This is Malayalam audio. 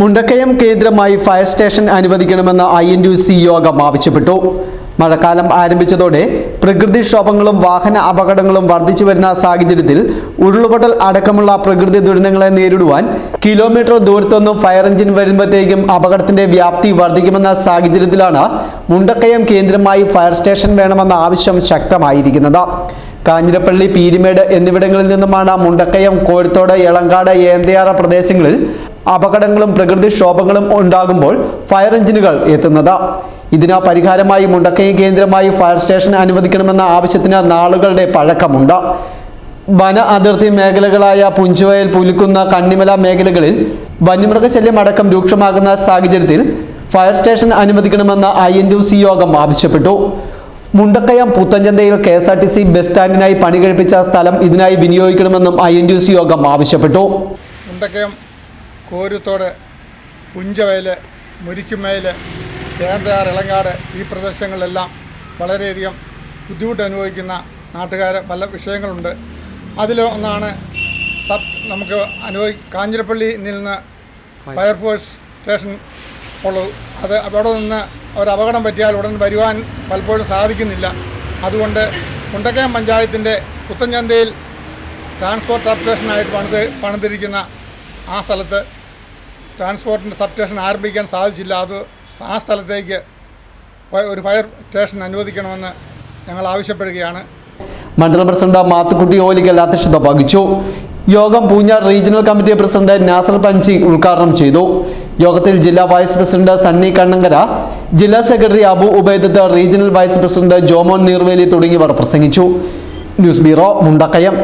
മുണ്ടക്കയം കേന്ദ്രമായി ഫയർ സ്റ്റേഷൻ അനുവദിക്കണമെന്ന് ഐ എൻ യു സി യോഗം ആവശ്യപ്പെട്ടു. മഴക്കാലം ആരംഭിച്ചതോടെ പ്രകൃതിക്ഷോഭങ്ങളും വാഹന അപകടങ്ങളും വർദ്ധിച്ചു വരുന്ന സാഹചര്യത്തിൽ ഉരുളുപൊട്ടൽ അടക്കമുള്ള പ്രകൃതി ദുരന്തങ്ങളെ നേരിടുവാൻ കിലോമീറ്റർ ദൂരത്തൊന്നും ഫയർ എഞ്ചിൻ വരുമ്പോഴത്തേക്കും അപകടത്തിന്റെ വ്യാപ്തി വർദ്ധിക്കുമെന്ന സാഹചര്യത്തിലാണ് മുണ്ടക്കയം കേന്ദ്രമായി ഫയർ സ്റ്റേഷൻ വേണമെന്ന ആവശ്യം ശക്തമായിരിക്കുന്നത്. കാഞ്ഞിരപ്പള്ളി പീരിമേട് എന്നിവിടങ്ങളിൽ നിന്നുമാണ് മുണ്ടക്കയം കോഴിത്തോട് എളങ്കാട് ഏന്തയാറ പ്രദേശങ്ങളിൽ അപകടങ്ങളും പ്രകൃതിക്ഷോഭങ്ങളും ഉണ്ടാകുമ്പോൾ ഫയർ എഞ്ചിനുകൾ എത്തുന്നത്. ഇതിന് പരിഹാരമായി മുണ്ടക്കൈ കേന്ദ്രമായി ഫയർ സ്റ്റേഷൻ അനുവദിക്കണമെന്ന ആവശ്യത്തിന് നാളുകളുടെ പഴക്കമുണ്ട്. വന അതിർത്തി മേഖലകളായ പുഞ്ചുവയൽ പുലിക്കുന്ന കണ്ണിമല മേഖലകളിൽ വന്യമൃഗശല്യം അടക്കം രൂക്ഷമാകുന്ന സാഹചര്യത്തിൽ ഫയർ സ്റ്റേഷൻ അനുവദിക്കണമെന്ന് ഐ എൻ യു സി യോഗം ആവശ്യപ്പെട്ടു. Mundakayam പുത്തഞ്ചന്തയിൽ K S R T C bus സ്റ്റാൻഡിനായി പണി കഴിപ്പിച്ച സ്ഥലം ഇതിനായി വിനിയോഗിക്കണമെന്നും ഐ എൻ യു സി യോഗം ആവശ്യപ്പെട്ടു. മുണ്ടക്കയം കോരുത്തോട് പുഞ്ചവയൽ മുരിക്കുമേൽ കേന്ദ്രാർ ഇളങ്കാട് ഈ പ്രദേശങ്ങളിലെല്ലാം വളരെയധികം ബുദ്ധിമുട്ട് അനുഭവിക്കുന്ന നാട്ടുകാർ പല വിഷയങ്ങളുണ്ട്. അതിൽ ഒന്നാണ് സബ് നമുക്ക് അനുഭവി കാഞ്ഞിരപ്പള്ളി നിന്ന് ഫയർഫോഴ്സ് സ്റ്റേഷൻ ഉള്ളത്. അത് അവിടെ നിന്ന് ഒരു അപകടം പറ്റിയാൽ ഉടൻ വരുവാൻ പലപ്പോഴും സാധിക്കുന്നില്ല. അതുകൊണ്ട് മുണ്ടക്കയം പഞ്ചായത്തിന്റെ പുത്തഞ്ചന്തയിൽ ട്രാൻസ്പോർട്ട് സബ് സ്റ്റേഷനായിട്ട് പണിത് പണിതിരിക്കുന്ന ആ സ്ഥലത്ത് ട്രാൻസ്പോർട്ടിന്റെ സബ് സ്റ്റേഷൻ ആരംഭിക്കാൻ സാധിച്ചില്ല. അത് ആ സ്ഥലത്തേക്ക് ഒരു ഫയർ സ്റ്റേഷൻ അനുവദിക്കണമെന്ന് ഞങ്ങൾ ആവശ്യപ്പെടുകയാണ്. മണ്ഡലം പ്രസിഡന്റ് മാത്തുക്കുട്ടി ഓലിക്കൽ അധ്യക്ഷത വഹിച്ചു. യോഗം Poonjar regional committee president Nasar Panchi ഉദ്ഘാടനം ചെയ്തു. യോഗത്തിൽ ജില്ലാ വൈസ് പ്രസിഡന്റ് സണ്ണി കണ്ണങ്കര ജില്ലാ secretary Abu Ubaidath regional vice president Jomon Neerveli തുടങ്ങിയവർ പ്രസംഗിച്ചു. News bureau Mundakkayam.